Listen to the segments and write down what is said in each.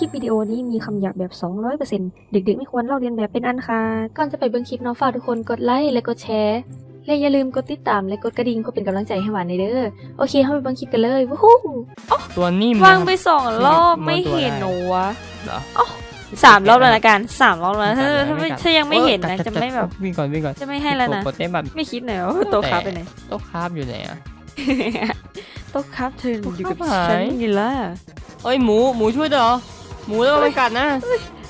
คลิปวิดีโอนี้มีคำหยาบแบบ 200%เด็กๆ ไม่ควรเล่าเรียนแบบเป็นอันค่ะ ก่อนจะไปเบิ่งคลิปเน้องฝากทุกคนกดไลค์และกดแชร์และอย่าลืมกดติดตามและกดกระดิ่งเพื่อเป็นกำลังใจให้หวานในเด้อ โอเคเข้าไปเบิ่งคลิปกันเลยวู้ฮู้ตัวนิ่มวางนะครับไปสองรอบมันไม่ตัวเห็นได้หนูวะเหรอสามรอบแล้วละกันสามรอบแล้วถ้ากัดถ้าเลยไม่กัดถ้ายังไม่เห็นกัดนะกัดจะกัดไม่แบบวิ่งก่อนวิ่งก่อนจะไม่ให้แล้วนะโปรเต้แบบไม่คิดหน่อยว่าโตะครับไปไหนโต๊ะคราฟอยู่ไหนอะโตะครับเธออยู่กับโต๊ะครับฉันหายนี่ล่ะเอ้ยหมูหมูช่วยด้วยเหรอ หมูแล้วมันกัดนะ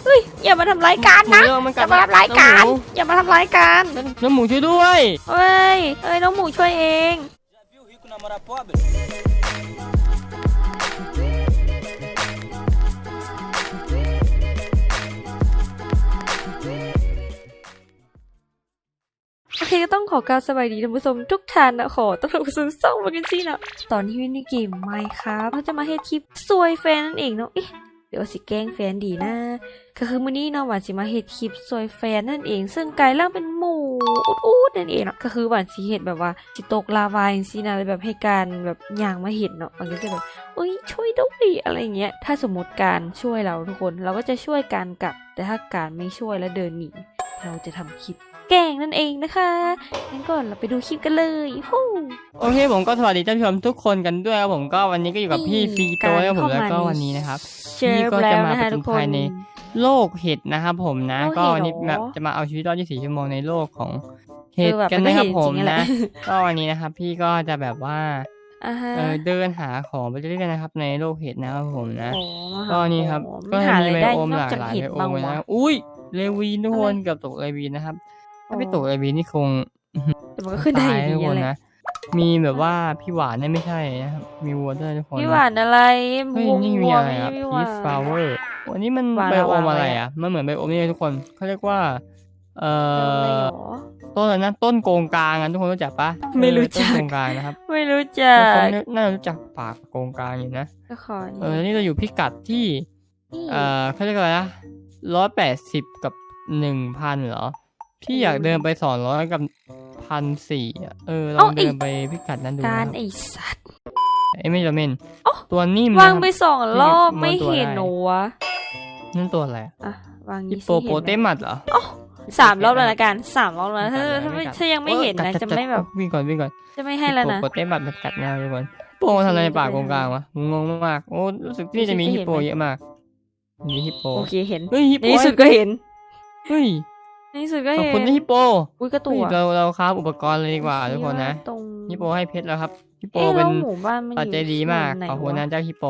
เฮ้ยอย่ามาทำร้ายกันหมูนะแล้วมันอกัดย่ามาทำร้ายกันน้องหมู อย่ามาทำร้ายกันน้องหมูช่วยด้วย เอ้ยเอ้ยน้องหมูช่วยเอง Viu rico namorar pobre? โอเคก็ต้องขอกรารสวัสดีท่านผู้ชมทุกท่านนะขอต้อนรับเข้าสู่ช่องมากันซี่นะตอนที่วินในเกมไมค์ครับเขาจะมาเฮ็ดคลิปซวยแฟนนั่นเองเนาะเอ๊ะ เดี๋ยวสิแกล้งแฟนดีนะ ก็คือมื้อนี้เนาะหวานสิมาเฮ็ดคลิปซวยแฟนนั่นเอง ซึ่งกลายร่างเป็นหมูอุดๆนั่นเองเนาะก็คือหวานสิเฮ็ดแบบว่าสิตกลาวาจังซี่นะแล้วแบบให้การแบบย่างมาเห็นเนาะมันก็จะแบบเอ้ยช่วยด้วยอะไรเงี้ยถ้าสมมติการช่วยเราทุกคน เราก็จะช่วยการกลับ แต่ถ้าการไม่ช่วยแล้วเดินหนีเราจะทำคลิป แกล้งนั่นเองนะคะงั้นก่อนเราไปดูคลิปกันเลยฮู้โอเคผมก็สวัสดีท่านผู้ชมทุกคนกันด้วยครับผมก็วันนี้ก็อยู่กับพี่นี่ฟีโตการแล้วผมเข้ามาแล้วก็ในวันนี้นะครับเชิญพี่ก็แล้จะวมานะคะผจญทุกคภันยในโลกเห็ดนะครับผมนะโลกก็เห็ดวันนี้เหรอแบบจะมาเอาชีวิตรอด 24 ชั่วโมงในโลกของเห็ดเออแบบกันมันก็นะครับเห็ดผมจริงๆแหละนะ ก็วันนี้นะครับ พี่ก็จะแบบว่าอ่าฮะเออเดินหาของไปเรื่อยๆนะครับในโลกเห็ดนะครับผมนะโอ้มาหาก็นี่ครับของก็หามีอะไรไบได้โอมนหอกลากจากหลายเห็ดไบโอบ้างมเลยวะนะอุ้ยเลวีนทุกคนอะไรเกับตกเลวีนะครับอ๋อ ถ้าไม่ตกเลวีนี่คงแต่มันก็ขึ้นได้อตายยู่ทุกดีคนแหละนะมีแบบว่าพี่หวานเนี่ยไม่ใช่นะครับมีวัวด้วยทุกคนพี่หวานอะไรเฮ้ยวัวนี่มีวัวอะไรไม่อะใช่พี่หพีวานชฟลาเวอร์วันนี้มันหวานไบโอมหวานอะไรอะไรอะอะมันเหมือนไบโอมนี่เลยทุกคนเขาเรียกว่า เอ่ออะไรหรอต้นอะไรนะต้นโกงกลางอะทุกคนรู้จักปะไม่รู้จักเออต้นโกงกลางนะครับ ไม่รู้จัทุกคนกน่าจะรู้จักปากโกงกลางอยู่นะก็ขอเออนี่เราอยู่พิกัดที่นี่ เอ่อเขาเรียกอะไรนะร้อยแปดสิบกับหนึ่งพันเหรอ พี่อยากเดินไปสองร้อยกับพันสี่อะเออลองเดินไปพิกัดนั้นดูกานะรไอสัตว์ไอ้ไม่จำเป็นอ๋อตัวนิ่มวางนะครับไปสองรอบที่ไม่ม้วนตัวเห็นได้หนูวะนั่นตัวอะไรอะอะวางฮินี้ปสิโปโปเตเห็นไหมมัสเหรอสามรอบแล้วละกันสามรอบแล้วถ้ากัดถ้าไม่ไม่กัดถ้ายังไม่เห็นกัดนะกัดจะกัดไม่แบบวิ่งก่อนวิ่งก่อนจะไม่ให้แล้วนะฮิปโปโปเตมัสมันกัดแนวทุกคนโปมันทำอะไรในป่ากงกลางวะงงมากโอ้รู้สึกที่จะมีฮิปโปเยอะมากมีฮิปโปโอเคเห็นเฮ้ยฮิปในโปที่สุดก็เห็นเฮ้ย ในที่สุดก็ขอบเห็นคุณนะฮิปโปอุ้ยกระตัเฮ้วยเราเราครับอุปกรณ์เลยดีกว่าทุกคนนะตรงฮิปโปให้เพชรแล้วครับฮิปโปเอ๊ะเป็แล้นวหมู่บ้านมันอปัจยู่จัยดีมากไหนขอบคุณนะวะเจ้าฮิปโป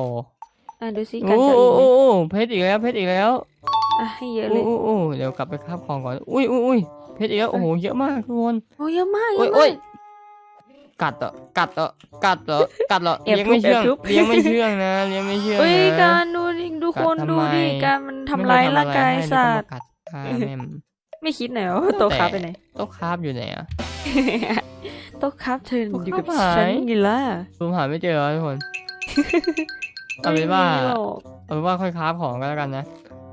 อะดูสิการโอ้จะโอ้อีกไหมโอ้โอ้เพชรอีกแล้วเพชรอีกแล้วอะให้เยอะเลโอ้ยโอ้โอ้เดี๋ยวกลับไปคาบของก่อนอุ้ยอุ้ยอุ้ยเพชรอีกแล้วโอ้โหเยอะมากทุกคน โอ้ยเยอะมากเยโอ้ยอะโอ้มายก กัดเหรอกัดเหรอกัดเหรอกัดเหรอแอบเลี้ยงไม่ทุบเชื่องแอบทุบ เลี้ยงไม่เชื่องนะเลี้ยงไม่เชื่องเฮ้ยนะ การดูดิดูคนกัดทำดูไม ดิการมันทำร้ายร่างกายไม่เคสัทำอะไรให้ตว์กัดฆ่าแม่ม ไม่คิดหน่อยว่าโตะครับไปไหนโต๊ะคราบอยู่ไหนอะโตะครับเธอโต๊ะอยู่กับครับหายฉันนี่ล่ะซูมหาไม่เจอแล้วทุกคนเอาเป็นว่าไม่มีหรอกเอาเป็นว่าค่อยคราบของก็แล้วกันนะ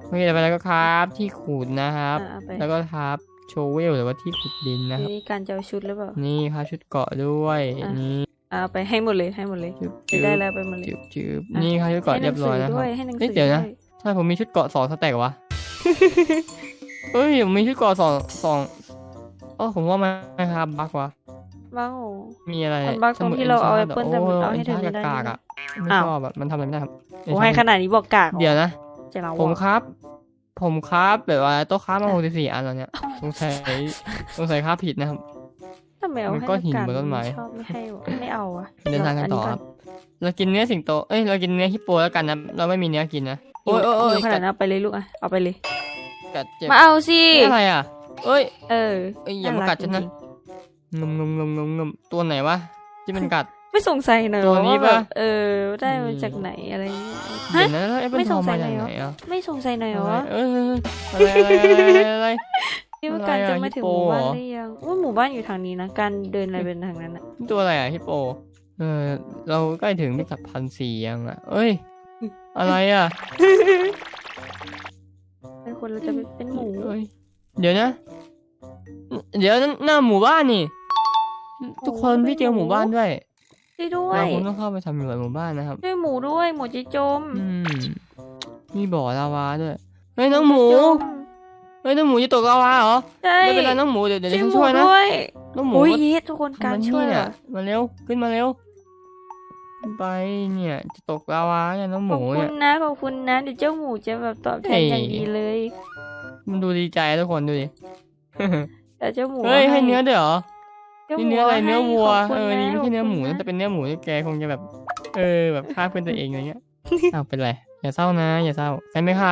โอเคต่อไปแล้วก็คราบที่ขูดนะครับอะเอาไปแล้วก็คราบโชเวลหรือว่าที่ขุดดินนะครับนี่การจะเอาชุดหรือเปล่า นี่ครับชุดเกาะด้วยอะนี่เอาไปให้หมดเลยให้หมดเลยจืบจะได้แล้วไปหมดเลยจืบจืบอะนี่ครับชุดเกาะเรียบร้อยนะคให้หรันับงสือด้วยให้หนังสืเฮ้ยอเดี๋ยวนะด้วยใช่ผมมีชุดเกาะสองสแต็กวะ เฮ้ยผมมีชุดเกาะสองสองอ๋อผมว่ามันครับบักวะบ้าโหมีอะไรมันบั๊กตรงที่เราเอา Apple แต่มันเอาให้เธอไม่ได้กากๆอะไม่อ้าวชอบแบบมันทำอะไรไม่ได้ครับโอ้ให้ขนาดนี้บอกกากหรอเดี๋ยวนะจะเราผมอะครับ ผมครับแบบว่าโต๊ะค้ามาหกสิบสี่อันแล้วเนี่ยสงสัยสงสัยค้าผิดนะครับทำไมเอามันให้ก้อนหินกากบนต้นไม้ชอบไม่ให้วะไม่เอาอะเดินทางกันต่อเครับเรากินเนื้อสิงโตเอ้ยเรากินเนื้อฮิปโปแล้วกันนะเราไม่มีเนื้อกินนะโอ้โอ้ยยโอ้โอ้ยยโอ้ยขนากัดดนั้นเอาไปเลยลูกอะเอาไปเลย กัดเจ็บมาเอาสิเอ้ยอะไรอะเอ้ยเออเอ้ยอย่ามากัดฉันนะงมงมงมงมงมตัวไหนวะที่มันกัด ไม่สงสัยหน่อยตัวนี้ว่าแบบปะเออ ได้มานี่จากไหนอะไรเงี้ยเดี๋ฮะยวนะแล้วไอ้เป็นไม่ทสองงสัมายจากเลยเหรอไหนอะไม่สงสัยหน่อยเหรอเอ้ยเอ้ยเอ้ยอะไรอะไรอะไรที่ว่าอะไรการอะจะมาถึงฮิหปโปมู่บ้านเหรอ ได้ยังว่าหมู่บ้านอยู่ทางนี้นะ การเดินอะไรเป็นทางนั้นอะตัวอะไรอะฮิปโปเออเราใกล้ถึงพิกัดพันสี่ยังอะเอ้ย อะไรอะเป็น คนเราจะเป็นเป็นหมูเอ้ยเดี๋ยวนะ เดี๋ยวนั่นหน้าหมู่บ้านนี่ ทุกคนพี่เจอหมู่บ้านด้วยช่วยด้วเรายคงต้องเข้าไปทำอยู่ในหมู่บ้านนะครับช่วยหมูด้วยหมูจะจม อืมมีบ่อลาวาด้วยเฮ้ยน้องหมูจมเฮ้ยน้องหมูจะตกลาวาเหรอใช่ไม่เป็นไรน้องหมูเดี๋ยวเดี๋ยวช่วยฉันหมูช่วยนะด้วยน้องหมูโอ้ยเยสทุกคนการมันช่วยนี่เหรเนี่อมาเร็วขึ้นมาเร็ว ขึ้นไปเนี่ย จะตกลาวาเนี่ยน้องหขอบมูคุเนี่ณย นะขอบคุณนะเดี๋ยวเจ้าหมูจะแบบตอบแทนเฮ้ยอย่างดีเลย มันดูดีใจทุกคนดูดิ แต่เจ้าหมูเฮ้ยให้เนื้อด้วยเหรอจ้านี่หมูเนื้ออะไรให้เนื้อวัว ขบคุณเออนี่ไม่ใช่เนื้อหมูขบน่าคุณจะเป็นเนื้อหมูที่แกคงจะแบบ เออแบบฆ่าเพื่อนตัวเองอะไรเงี้ยอ้าวเป็นไรอย่าเศร้านะ อย่าเศร้าฉันไม่ฆ่า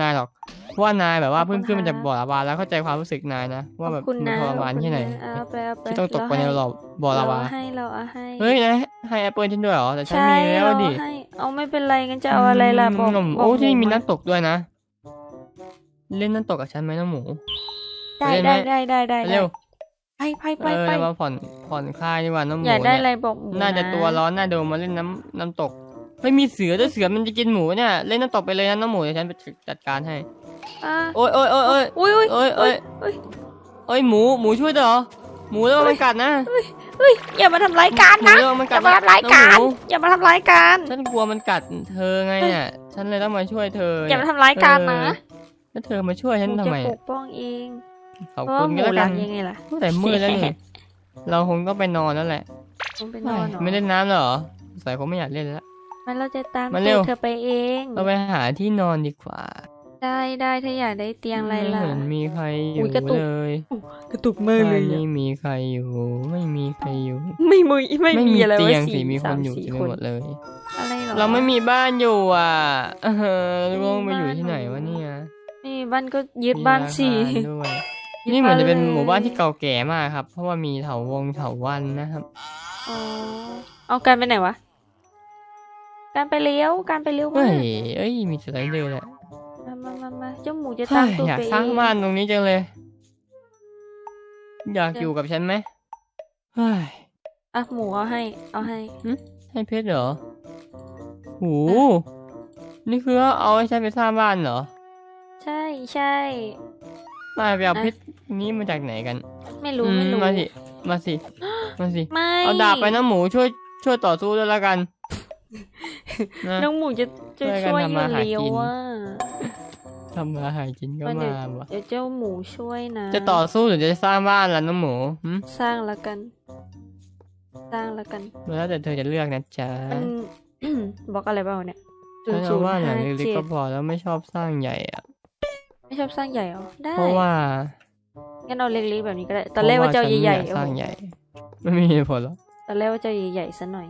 นายหรอก เพราะว่านายแบบว่าเพิ่งขึ้นมาจากบ่อลาวาแล้วเข้าใจความรู้สึกนายนะว่าแบบขอบคุณมันนะทรมานแค่ไหนขอบคุณะเอาไปเอาไปที่ต้องตกไปในหลอบ่อลาวาเรให้เราเอาให้เฮ้ยนะให้แอปเปิลฉันด้วยเหรอแต่ฉันใช่มีแล้วเราดิให้เอาไม่เป็นไรงั้นจะเอาอะไรล่ะบอกมบอกโอ้ที่นี่มีหน้ำตกด้วยนะ เล่นน้ำตกกับฉันไหมน้องหมู ได้เล่นไหมได้ได้ได้ได้เร็วไปไปไปเออไปเรามาผ่อนผ่อนคลายดีกว่าน้องหมูอยากได้เนี่ยอะไรบอกหมูน่าจะนะตัวร้อนน่าโดนมาเล่นน้ำน้ำตก ไม่มีเสือด้วยเสือมันจะกินหมูเนี่ยเล่นน้ำตกไปเลยนะน้องหมูเดี๋ยวฉันไปจัดการให้อะโอ้ยโอ้ยโอ้ยโอ้ยอุ้ยอุ้ยโอ้ยโอ้ยเอ้ยโอ้ยหมูหมูช่วยด้วยเหรอหมูแล้วมันกัดนะเฮ้ยอย่ามาทำร้ายกันหมูนะแล้วมันอกัดย่ามาทำร้ายน้กัองนหมูอย่ามาทำร้ายกันฉันกลัวมันกัดเธอไงเนี่ยฉันเลยต้องมาช่วยเธออย่าเนี่ยมาทำร้ายกันนะเออแล้วเธอมาช่วยฉันหมูทำจะไมปอะกป้องเองขอบเพราะคุว่าณหก็มูแล้วรักักนยังไงล่ะแต่มืดแล้วนี่ เราคงต้องไปนอนแล้วแหละ ต้องไปนอนเหรอไม่เล่นน้ำแล้วเหรอสายคงไม่อยากเล่นแล้ว มันเราจะตามมาเร็ตูวดเธอไปเอง เราไปหาที่นอนดีกว่า ได้ได้ถ้าอยากได้เตียงอะไรไม่ล่ะเห็นมีใครออุ๊ยู่ยกระตุก เลยกระตุกมือบ้าเลนยนี้มีใครอยู่ ไม่มีใครอยู่ไม่มีไม่มีอะไรเตีวะยงสิสี่มีคสานมอยู่สี่เต็มคไปนหมดเลย อะไรเหรอเราไม่มีบ้านอยู่อะเออไม่มีลงไปอยู่บ้านที่ไหนเหรอวะเนี่ยนี่บ้านก็ยึดบ้านสี่มีอาคารด้วยยึดนี่เหมือนจะเป็นบ้านเลยหมู่บ้านที่เก่าแก่มากครับ เพราะว่ามีเถาวงเถาวันนะครับ อ๋อเอาการไปไหนวะ การไปเลี้ยวการไปเลี้ยวเฮ้มายเอ้ยมีสไลเดอร์แหละมามามามาเจ้าหมูจะเฮ้ตามยตูดอยากไปสร้างเองบ้านตรงนี้จังเลย อยากอยู่กับฉันไหมเฮ้ยอะหมูเอาให้ เอาให้ให้เพชรเหรอโหนี่คือเอาให้ฉันไปสร้างบ้านเหรอ ใช่ใช่นายไปเอาอะเพชรนี้มาจากไหนกัน ไม่รู้อืไม่รู้มาสิมาสิมาสิไม่เอาดาบไปนะหมูช่วยช่วยต่อสู้ด้วยละกัน นะน้องหมูจะจะช่ช่ววยยกันอทำมายู่หากินเลี้ยวอะทำมาหากินก็มันเดี๋ยวมาว่ะเดี๋ยวเจ้าหมูช่วยนะ จะต่อสู้หรือจะสร้างบ้านล่ะน้องหมูหึสร้างแล้วกัน สร้างแล้วกันแล้วแต่เธอจะเลือกนะจ๊ะมันบอกอะไรบ้างเนี่ยฉันเอาบ้านหลังเล็กๆเจ็ก็ดพอแล้วไม่ชอบสร้างใหญ่อะไม่ชอบสร้างใหญ่เหรอได้เพราะว่างั้นเอาเล็กๆแบบนี้ก็ได้ตอนแรกว่าจะเอาใหญ่ๆเพราะว่าฉันไม่อยากสร้างโอ้โหใหญ่ ไม่มีเหตุผลหรอกตอนแรกว่าจะเอาใหญ่ๆซะหน่อย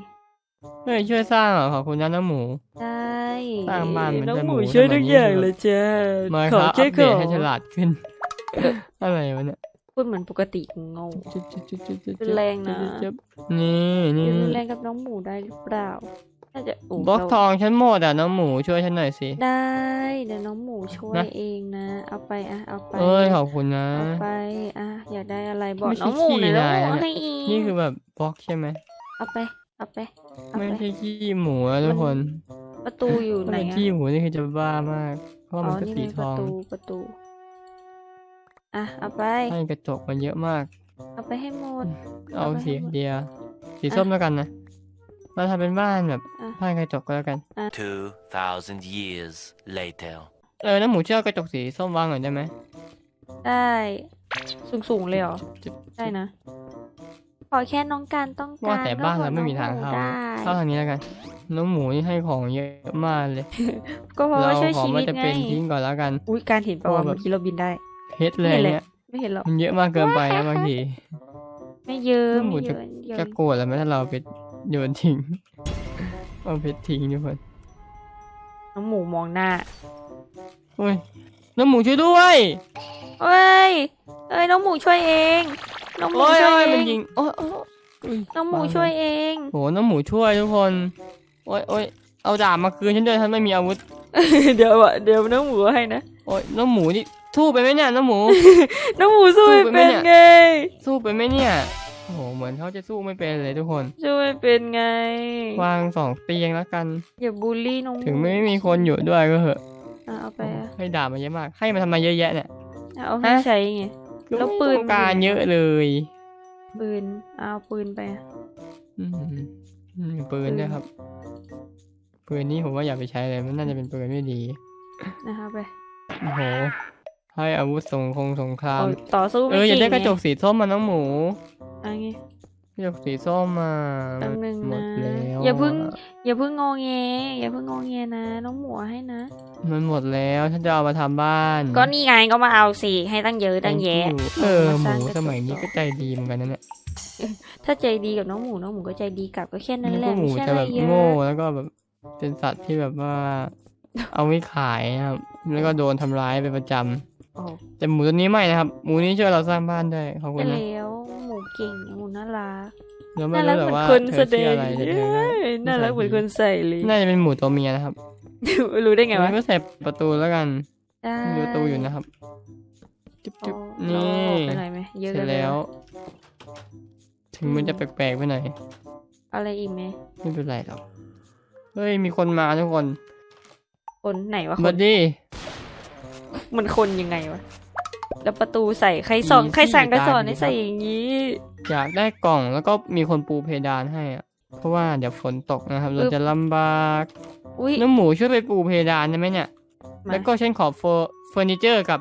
เฮ้ยช่วยสร้างเหรอขอบคุณนะน้องหมูได้สร้างบ้านเหมือนน้องเดิมหมูหมูช่วยทำไมทุกนี่อย่างแบบเลยจ้ามาขคอรับอัแค่ปขเดอตให้ฉลาดขึ้น อะไรวะเนี่ยพูดเหมือนปกติงงจุ๊บจุ๊บจุ๊บจุ๊บจุ๊บรุนแรงนะ จุ๊บนี่นี่จะรุนแรงกับน้องหมูได้หรือเปล่า น่าจะโอ้บล็อกเราทองฉันหมดอะน้องหมูช่วยฉันหน่อยสิ ได้ เดี๋ยวน้องหมูช่วยนะ เองนะ เอาไปอะ เอาไปเอ้ยขอบคุณนะ เอาไปอะ อยากได้อะไรบอกไม่ใช่น้องหมูหน่อยขี้แล้วนายหมูนะ ให้อีกนี่คือแบบบล็อกใช่ไหมเอาไป เอาไปเอาไม่ไป ใช่ขี้หมูนะทุกคนประตูอยู่ถ้าไหนเป็นอะขี้หมูนี่คือจะบ้ามาก เพราะอ๋ว่าอมันคือนี่สีเป็นทประองตูประตู อะเอาไปให้กระจกมันเยอะมาก เอาไปให้หมด เอาเอาไปสีให้หมดเดียวสีอะส้มแล้วกันนะเราทำเป็นบ้านแบบอะ บ้านกระจกก็แล้วกัน 2,000 years later. เออน้ำหมูเชื่อกระจกสีส้มวางหน่อยได้ไหมได้สูงสูงๆเลยเหรอ จุ๊บได้นะ ขอแค่น้องการต้องการว่าแต่บ้านก็เราไม่มีทางเข้าได้เข้าทางนี้แล้วกัน น้องหมูนี่ให้ของเยอะมากเลย ก็เพราะเราว่าช่วยของชีมัวินตจะไงเป็นทิ้งก่อนแล้วกัน อุ้ยการเห็นปะเพราะว่าว่าแบบเมื่อกี้เราบินได้เพชรเลยไม่เห็นเลยเนี่ยไม่เห็นหรอกมันเยอะมากเกินไปนะบางทีไม่เยอะน้องหมูไม่เยจะอะเยอะจะโกรธแล้วไหมถ้าเราเอาไปโยนทิ้งเอาเพชรทิ้งทุกคนน้องหมูมองหน้าโอ้ยน้องหมูช่วยด้วยเอ้ยเอ้ยน้องหมูช่วยเอง น้องหมูโอ้ยช่วยโอ้ยเอมันงยิงโอ้ยโอ้ยโอ้ยน้องหมูบ้าช่วยเอง โหน้องหมูช่วยทุกคน โอ้ยโอ้ยเอาดาบมาคืนฉันด้วยฉันไม่มีอาวุธ เดี๋ยวอะเดี๋ยวน้องหมูให้นะ โอ้ยน้องหมูนี่สู้ไปไหมเนี่ยน้องหมู น้องหมูสู้ไม่สู้ไปไหมเป็นเนี่ยไง สู้ไปไหมเนี่ย โอ้โห เหมือนเขาจะสู้ไม่เป็นเลยทุกคนสู้ไม่เป็นไง วางสองเตียงแล้วกัน อย่าบูลลี่น้องหถึงไม่มีคนอยู่ด้วยก็เหอะอะเอาไปอะให้ดาบมาเยอะมาก ให้มาทำไมเยอะแยะเนี่ยเอาให้ฮะ ใช้ไงคือ แล้วไม่ปืน ต้องการเยอะเลยปืน เอาปืนไปอะอืมอืมปืนด้วยครับปืนนี้ผมว่าอย่าไปใช้เลยมันน่าจะเป็นปืนไม่ดีนะคะไปโอ้โหให้อาวุธสงคงสงคราม โอ้ยต่อสู้เอไม่ออยากเก่งได้กระจกสีส้มมาน้องหมูไงอันนี้ก ระจกสีส้มมาแป๊บนึงหมนะดแล้วอย่าเพิ่งะอย่าเพิ่งงอแงอย่าเพิ่งงอแงนะ น้องหมูเอาให้นะ มันหมดแล้วฉันจะเอามาทำบ้านก็นี่ไงก็มาเอาสิ ให้ตั้งเยอะตั้งแยะ เออมาหสร้างมูกระจกสมัยนี้ก็ใจดีเหมือนกันนะเนี่ยถ้าใจดีกับน้องหมูน้องหมูก็ใจดีกลับก็แค่นั้นแหพวละกหมูไม่ใช่จะอะไรแบบเยอะโง่แล้วก็แบบเป็นสัตว์ที่แบบว่า เอาไว้ขายนะครับแล้วก็โดนทำร้ายเป็นประจำโอ้แต่หมูตัวนี้ไม่นะครับ หมูนี้ช่วยเราสร้างบ้านได้ขอบคุไปณนะแล้วหมู เก่งหมูน่ารักเราไม่น่ารัรู้กแต่เหมือนว่าคนเธแสอดชื่องอะไรแต่เธอเอ้ยน่ารักเหมือนคนใส่เลยน่าจะเป็นหมูตัวเมียนะครับ รู้ได้ไงวะงั้นก็ใส่ประตูแล้วกันได้มีประตูอยู่นะครับ จุ๊บโอ้จุ๊บเรานี่ออกไปหน่อยไหมเยอะเสร็เกิจนไปแล้ววะถึงมันจะแปลกๆไปหน่อย อะไรอีกไหมไม่เป็นไรหรอก เฮ้ย มีคนมาทุกคน คนไหนวะคบันดดี้มันคนยังไงวะ แล้วประตูใส่ใครสอนมีใครสั่งที่กระสอนตามให้ใส่อย่างนี้ อยากได้กล่องแล้วก็มีคนปูเพดานให้อะเพราะว่าเดี๋ยวฝนตกนะครับ เราจะลำบากอุ้ย น้ำหมูช่วยไปปูเพดานได้ไหมเนี่ย มา แล้วก็ฉันขอเฟอร์เฟอร์นิเจอร์กับ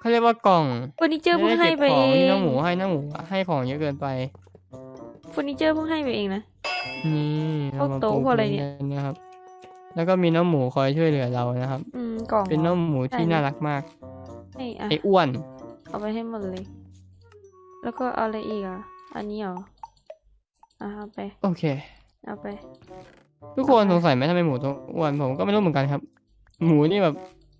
เขาเรียกว่ากล่องเฟอร์นิเจอร์เพิ่งให้ไปจะด้เอเก็บของที่งน้องหมูให้น้องหมูให้ของเยอะเกินไป เฟอร์นิเจอร์เพิ่งให้ไปเองนะ นี่พวกเรามาโต๊ะปูพวกอะไรเนี่ยพื้กันะครับ แล้วก็มีน้องหมูคอยช่วยเหลือเรานะครับ อืมกล่องเป็นน้องหมูที่ได้น่ารักมากให้อะไอ้อ้วน เอาไปให้หมดเลย แล้วก็เอาอะไรอีกอะ อันนี้เหรอ อะเอาไป โอเค เอาไป ทุกคนสงสัยไหมทำไมหมูตัวอ้วนผมก็ไม่รู้เหมือนกันครับ หมูนี่แบบ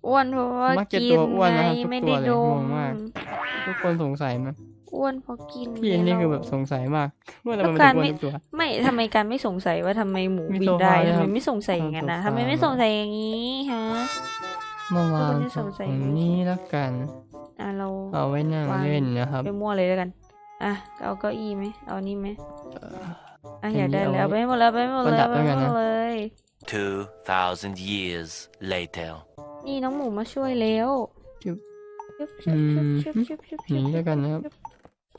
อ้วนเพราะว่ามักจะกิตันวอ้วนไงนะครับทุกไม่ตัวได้เลยดงมงมาก ทุกคนสงสัยไหมอ้วนเพราะกินพี่เอ็นนี่ไงคือเราแบบสงสัยมากว่าทำไมมันแล้วการถึงอ้วนไม่ทุกตัวไม่ทำไมการไม่สงสัยว่าทำไมหมูมีบินโซฟาได้ด้วยทำครัไมบไม่สงสัยอย่างนั้นนะโซฟาทำไมไม่สงสัยอย่างนี้ฮะมาวางทุกคนจะสงสัยตรงไหมนี้แล้วกัน อะเราเอาไว้นั่งวางเล่นนะครับ ไปมั่วเลยแล้วกัน อะเอาเก้าอี้ไหมเอานี่ไหมเอ่ออะอันอยากนี้ได้เอาแล้วไว้ไปให้หมดแล้วไปให้หมดประเลยดับไปให้แล้วกันหมนะดเลย2,000 years later. นี่น้องหมูมาช่วยแล้วจุ๊บชุบชุบชุบชุบชุบชุบอย่างนี้แล้วกันนะครับ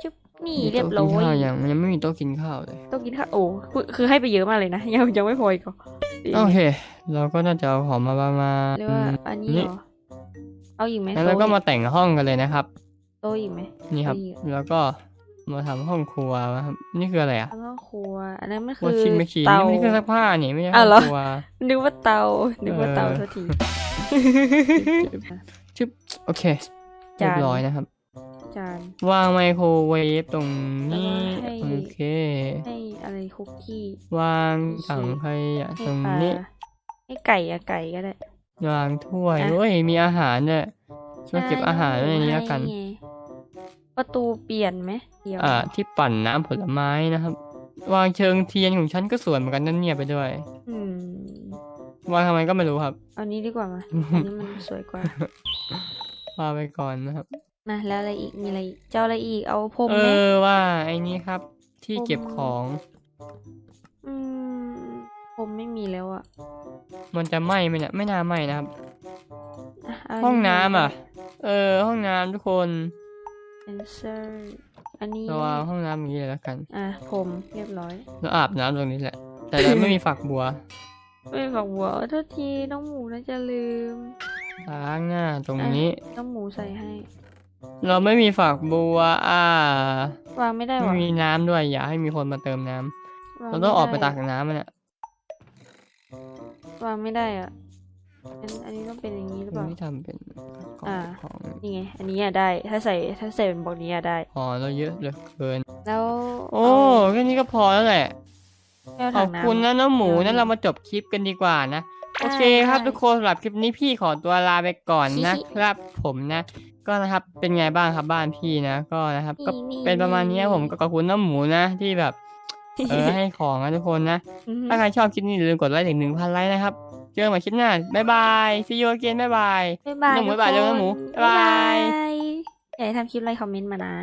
ชุบนี่มีเรียบโต๊ะร้กินอข้าวยยังยังไม่มีโต๊ะกินข้าวเลยต้องกินข้าวโอ้คือคือให้ไปเยอะมากเลยนะยังยังไม่พออีกเหรอโอเค เราก็น่าจะเอาของมาประมาณเรียกว่าอันนี้เหรอ เอาอีกไหมแล้วเราก็มาแต่งห้องกันเลยนะครับ โต๊ะอีกไหมนี่ครับเอาอีกแล้วก็มาทำห้องครัวนะครับนี่คืออะไรอะแล้วก็ครัว อันนั้นมันคืวออชิ่งแมชชีนเตานี่มันคือซักผ้านี่ไม่ใช่อ้าห้วองเหรอครัวนึกว่าเตานึกว่าเตาเออโทษทีชึบโอเคเรียบร้อยนะครับจานวางไมโครเวฟตรงนี้แล้วก็ให้โอเคให้อะไรคุกกี้ วางถังขยะให้ตรงปลานี้ ให้ไก่อะไก่ก็ได้ วางถ้วยอะเฮ้ยมีอาหารเนี่ยเราเก็บอาหารไว้ในนี้แล้วกันให้ไงประตูเปลี่ยนไหมเดี๋ยวอ่า ที่ปั่นน้ำผลไม้นะครับ วางเชิงเทียนของฉันก็สวยเหมือนกันนั่นเนี่ยไปด้วย อืมวางทำไมก็ไม่รู้ครับ เอานี้ดีกว่ามาอันนี้มันสวยกว่า วางไปก่อนนะครับ มาแล้วอะไรอีกมีอะไรอีกเจ้าอะไรอีกเอาพรมเอไหมอว่าไอ้นี้ครับ ที่เก็บผมของอืมพร มไม่มีแล้วอะมันจะไหม้ไหมเนี่ยไม่น่าไหม้นะครับะเาห้องน้ำอะ เออ ห้องน้ำทุกคนเอนเซอร์อันนี้ เราวางห้องน้ำอย่างนี้เลยแล้วกัน อะพรมเรียบร้อย เราอาบน้ำตรงนี้แหละ แต่เราไม่มีฝักบัว ไม่ฝักบัวเออโทษทีน้องหมูน่าจะลืมล้างหน้าตรงนี้น้องหมูใส่ให้เราไม่มีฝักบัว อ่าวางไม่ได้ไม่วะมีน้ำด้วย อยากให้มีคนมาเติมน้ำวเราต้องออกไปม่ด้ตักน้ำมันเนี่ย วางไม่ได้อะอันอันนี้ต้องเป็นอย่างนี้หรือเปล่าที่ทำเป็นของอ่า ของนี่ไง อันนี้อะได้ ถ้าใส่ถ้าใส่เป็นบล็อกนี้อะได้ อ๋อเราเยอะเหลือเกิน แล้วโอ้แค่นี้ก็พอแล้วแหละเอาขถัอบงน้ำ คุณนะน้องหมูเอานั้นเรามาจบคลิปกันดีกว่านะ โอเคครับได้ทุกคนสำหรับคลิปนี้พี่ขอตัวลาไปก่อนชินะครับผมนะ ก็นะครับเป็นไงบ้างครับบ้านพี่นะ ก็นะครับ ก็นี่เป็นประมาณนี้ครับผมนี่ก็ขอบคุณน้องหมูนะที่แบบ เออให้ของนะทุกคนนะอือฮึถ้าใครชอบคลิปนี้อย่าลืมกดไลค์ถึงหนึ่งพันไลค์นะครับ เจอกันใหม่คลิปหน้า บ๊ายบาย see you again บ๊ายบายบ๊ายบายน้องหมูทุกบ๊ายบายเร็วคน้องหมูนบ๊ายบายอยากให้ทำคลิปอะไรคอมเมนต์มานะ